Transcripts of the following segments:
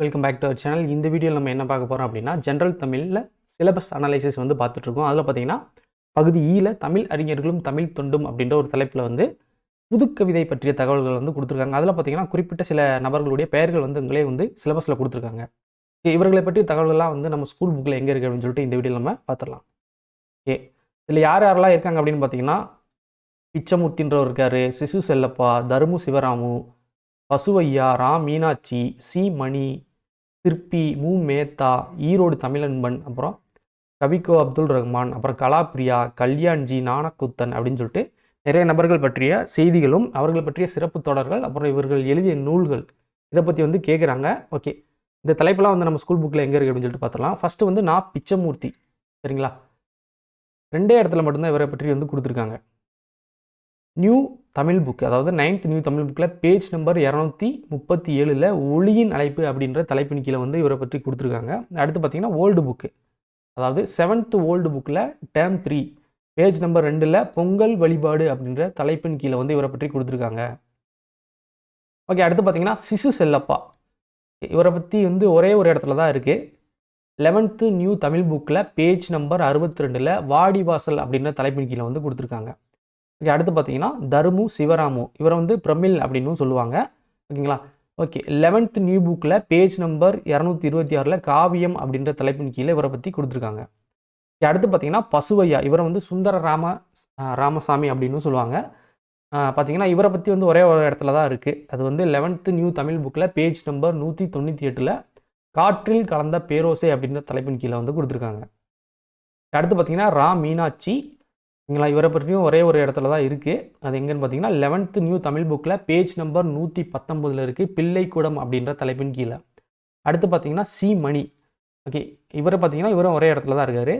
Welcome back to our channel இந்த வீடியோவில் நம்ம என்ன பார்க்க போகிறோம் அப்படின்னா ஜென்ரல் தமிழில் சிலபஸ் அனலைசிஸ் வந்து பார்த்துட்ருக்கோம் அதில் பார்த்தீங்கன்னா பகுதி e ஈல தமிழ் அறிஞர்களும் தமிழ் தொண்டும் அப்படின்ற ஒரு தலைப்பில் வந்து புதுக்கவிதை பற்றிய தகவல்கள் வந்து கொடுத்துருக்காங்க. அதில் பார்த்தீங்கன்னா குறிப்பிட்ட சில நபர்களுடைய பெயர்கள் வந்து உங்களே வந்து சிலபஸில் கொடுத்துருக்காங்க. இவர்களை பற்றிய தகவல்கள்லாம் வந்து நம்ம ஸ்கூல் புக்கில் எங்கே இருக்குது அப்படின்னு சொல்லிட்டு இந்த வீடியோவில் நம்ம பார்த்துடலாம். ஓகே இதில் யார் யாரெல்லாம் இருக்காங்க அப்படின்னு பார்த்தீங்கன்னா பிச்சமூர்த்தின்றவர் இருக்கார் சிசு செல்லப்பா தருமு சிவராமு பசுவையா ரா மீனாட்சி சி மணி சிற்பி மு. மேத்தா ஈரோடு தமிழன்பன் அப்புறம் கவிக்கோ அப்துல் ரஹ்மான் அப்புறம் கலாப்ரியா கல்யாண்ஜி நாணக்குத்தன் அப்படின்னு சொல்லிட்டு நிறைய நபர்கள் பற்றிய செய்திகளும் அவர்கள் பற்றிய சிறப்பு தொடர்கள் அப்புறம் இவர்கள் எழுதிய நூல்கள் இதை பற்றி வந்து கேட்குறாங்க ஓகே. இந்த தலைப்பெல்லாம் வந்து நம்ம ஸ்கூல் புக்கில் எங்கே இருக்குது அப்படின்னு சொல்லிட்டு பார்த்துலாம் ஃபஸ்ட்டு வந்து நான் பிச்சமூர்த்தி. சரிங்களா? ரெண்டே இடத்துல மட்டும்தான் இவரை பற்றி வந்து கொடுத்துருக்காங்க. நியூ தமிழ் புக் அதாவது நைன்த் நியூ தமிழ் புக்கில் பேஜ் நம்பர் இரநூத்தி முப்பத்தி ஏழில் ஒளியின் அழைப்பு அப்படின்ற தலைப்பின் கீழே வந்து இவரை பற்றி கொடுத்துருக்காங்க. அடுத்து பார்த்தீங்கன்னா ஓல்டு புக்கு அதாவது செவன்த் ஓல்டு புக்கில் டேம் த்ரீ பேஜ் நம்பர் ரெண்டில் பொங்கல் வழிபாடு அப்படின்ற தலைப்பின் கீழே வந்து இவரை பற்றி கொடுத்துருக்காங்க. ஓகே அடுத்து பார்த்தீங்கன்னா சிசு செல்லப்பா இவரை பற்றி வந்து ஒரே ஒரு இடத்துல தான் இருக்குது லெவன்த்து நியூ தமிழ் புக்கில் பேஜ் நம்பர் அறுபத்தி ரெண்டில் வாடிவாசல் அப்படின்ற தலைப்பின் கீழே வந்து கொடுத்துருக்காங்க. ஓகே அடுத்து பார்த்தீங்கன்னா தருமு சிவராமு. இவரை வந்து பிரமிழ் அப்படின்னு சொல்லுவாங்க. ஓகேங்களா? ஓகே லெவன்த் நியூ புக்கில் பேஜ் நம்பர் இரநூத்தி இருபத்தி ஆறில் காவியம் அப்படின்ற தலைப்பின் கீழே இவரை பற்றி கொடுத்துருக்காங்க. அடுத்து பார்த்தீங்கன்னா பசுவையா. இவரை வந்து சுந்தர ராம ராமசாமி அப்படின்னு சொல்லுவாங்க. பார்த்தீங்கன்னா இவரை பற்றி வந்து ஒரே ஒரு இடத்துல தான் இருக்குது அது வந்து லெவன்த்து நியூ தமிழ் புக்கில் பேஜ் நம்பர் நூற்றி தொண்ணூற்றி எட்டில் காற்றில் கலந்த பேரோசை அப்படின்ற தலைப்பின் கீழே வந்து கொடுத்துருக்காங்க. அடுத்து பார்த்தீங்கன்னா ரா மீனாட்சி. சரிங்களா இவரை பற்றியும் ஒரே ஒரு இடத்துல தான் இருக்குது அது எங்கன்னு பார்த்தீங்கன்னா லெவன்த்து நியூ தமிழ் புக்கில் பேஜ் நம்பர் நூற்றி பத்தொம்பதில் இருக்குது பிள்ளைக்கூடம் அப்படின்ற தலைப்பின் கீழே. அடுத்து பார்த்தீங்கன்னா சி மணி. ஓகே இவரை பார்த்தீங்கன்னா இவரும் ஒரே இடத்துல தான் இருக்கார்.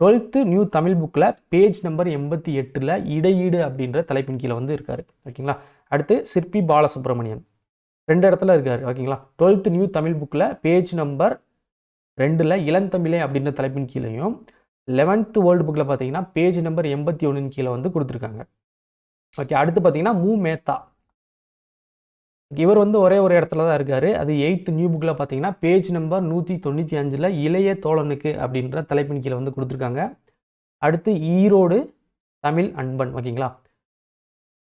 டுவெல்த்து நியூ தமிழ் புக்கில் பேஜ் நம்பர் எண்பத்தி எட்டில் இடையீடு அப்படின்ற தலைப்பின் கீழே வந்து இருக்கார். ஓகேங்களா? அடுத்து சிற்பி பாலசுப்ரமணியன். ரெண்டு இடத்துல இருக்கார் ஓகேங்களா? டுவெல்த்து நியூ தமிழ் புக்கில் பேஜ் நம்பர் ரெண்டில் இளந்தமிழே அப்படின்ற தலைப்பின் கீழேயும் லெவன்த்து வேர்ல்டு புக்கில் பார்த்தீங்கன்னா பேஜ் நம்பர் எண்பத்தி ஒன்றின் கீழே வந்து கொடுத்துருக்காங்க. ஓகே அடுத்து பார்த்தீங்கன்னா மூ. மேத்தா. இவர் வந்து ஒரே ஒரு இடத்துல தான் இருக்கார். அது எயித்து நியூ புக்கில் பார்த்தீங்கன்னா பேஜ் நம்பர் நூற்றி தொண்ணூற்றி அஞ்சில் இளைய தோழனுக்கு அப்படின்ற தலைப்பின் கீழே வந்து கொடுத்துருக்காங்க. அடுத்து ஈரோடு தமிழ் அன்பன் ஓகேங்களா?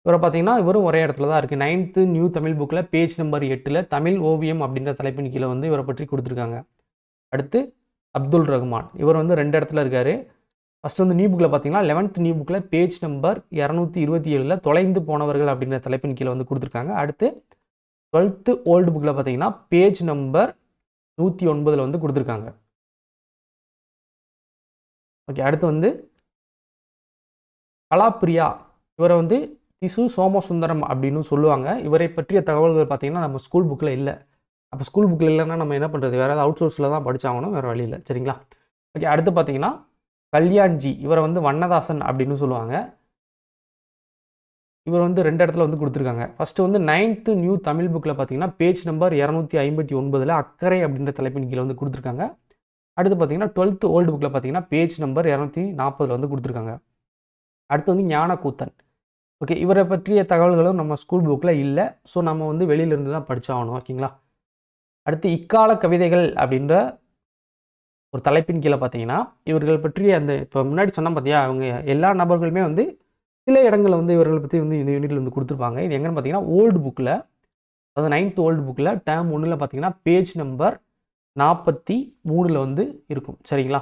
இவரை பார்த்தீங்கன்னா இவரும் ஒரே இடத்துல தான் இருக்குது நைன்த்து நியூ தமிழ் புக்கில் பேஜ் நம்பர் எட்டில் தமிழ் ஓவியம் அப்படின்ற தலைப்பின் கீழே வந்து இவரை பற்றி கொடுத்துருக்காங்க. அடுத்து அப்துல் ரஹ்மான். இவர் வந்து ரெண்டு இடத்துல இருக்கார். ஃபஸ்ட் வந்து நியூ புக்கில் பார்த்தீங்கன்னா லெவன்த் நியூ புக்கில் பேஜ் நம்பர் இரநூத்தி இருபத்தி ஏழில் தொலைந்து போனவர்கள் அப்படின்ற தலைப்பின் கீழே வந்து கொடுத்துருக்காங்க. அடுத்து டுவெல்த்து ஓல்டு புக்கில் பார்த்தீங்கன்னா பேஜ் நம்பர் நூற்றி ஒன்பதில் வந்து கொடுத்துருக்காங்க. ஓகே அடுத்து வந்து கலாப்பிரியா. இவரை வந்து திசு சோமசுந்தரம் அப்படின்னு சொல்லுவாங்க. இவரை பற்றிய தகவல்கள் பார்த்தீங்கன்னா நம்ம ஸ்கூல் புக்கில் இல்லை. அப்போ ஸ்கூல் புக்கில் இல்லைன்னா நம்ம என்ன பண்ணுறது வேறு ஏதாவது அவுட் சோர்ஸில் தான் படித்தாகணும் வேறு வழியில் சரிங்களா? ஓகே அடுத்து பார்த்தீங்கன்னா கல்யாண்ஜி இவரை வந்து வண்ணதாசன் அப்படின்னு சொல்லுவாங்க. இவர் வந்து ரெண்டு இடத்துல வந்து கொடுத்துருக்காங்க. ஃபஸ்ட்டு வந்து நைன்த்து நியூ தமிழ் புக்கில் பார்த்தீங்கன்னா பேஜ் நம்பர் இரநூத்தி ஐம்பத்தி ஒன்பதில் அக்கறை அப்படின்ற தலைப்பின் கீழே வந்து கொடுத்துருக்காங்க. அடுத்து பார்த்தீங்கன்னா டுவெல்த்து ஓல்டு புக்கில் பார்த்தீங்கன்னா பேஜ் நம்பர் இரநூத்தி நாற்பதில் வந்து கொடுத்துருக்காங்க. அடுத்து வந்து ஞானக்கூத்தன். ஓகே இவரை பற்றிய தகவல்களும் நம்ம ஸ்கூல் புக்கில் இல்லை. ஸோ நம்ம வந்து வெளியிலேருந்து தான் படித்தாகணும் ஓகேங்களா? அடுத்து இக்கால கவிதைகள் அப்படின்ற ஒரு தலைப்பின் கீழே பார்த்தீங்கன்னா இவர்கள் பற்றிய அந்த இப்போ முன்னாடி சொன்னால் பார்த்தியா அவங்க எல்லா நபர்களுமே வந்து சில இடங்களில் வந்து இவர்களை பற்றி வந்து இந்த யூனிட்டில் வந்து கொடுத்துருப்பாங்க. இது எங்கன்னு பார்த்தீங்கன்னா ஓல்டு புக்கில் அதாவது நைன்த் ஓல்டு புக்கில் டேம் ஒன்றில் பார்த்தீங்கன்னா பேஜ் நம்பர் நாற்பத்தி மூணில் வந்து இருக்கும். சரிங்களா?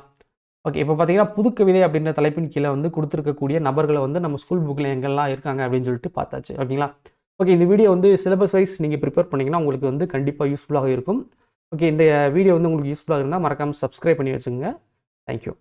ஓகே இப்போ பார்த்தீங்கன்னா புதுக்கவிதை அப்படின்ற தலைப்பின் கீழே வந்து கொடுத்துருக்கக்கூடிய நபர்களை வந்து நம்ம ஸ்கூல் புக்கில் எங்கெல்லாம் இருக்காங்க அப்படின்னு சொல்லிட்டு பார்த்தாச்சு. ஓகேங்களா? ஓகே இந்த வீடியோ வந்து சிலபஸ் வைஸ் நீங்கள் ப்ரிப்பேர் பண்ணிங்கன்னா உங்களுக்கு வந்து கண்டிப்பாக யூஸ்ஃபுல்லாக இருக்கும். ஓகே இந்த வீடியோ வந்து உங்களுக்கு யூஸ்ஃபுல்லாக இருந்தால் மறக்காமல் சப்ஸ்கிரைப் பண்ணி வச்சுங்க தேங்க்யூ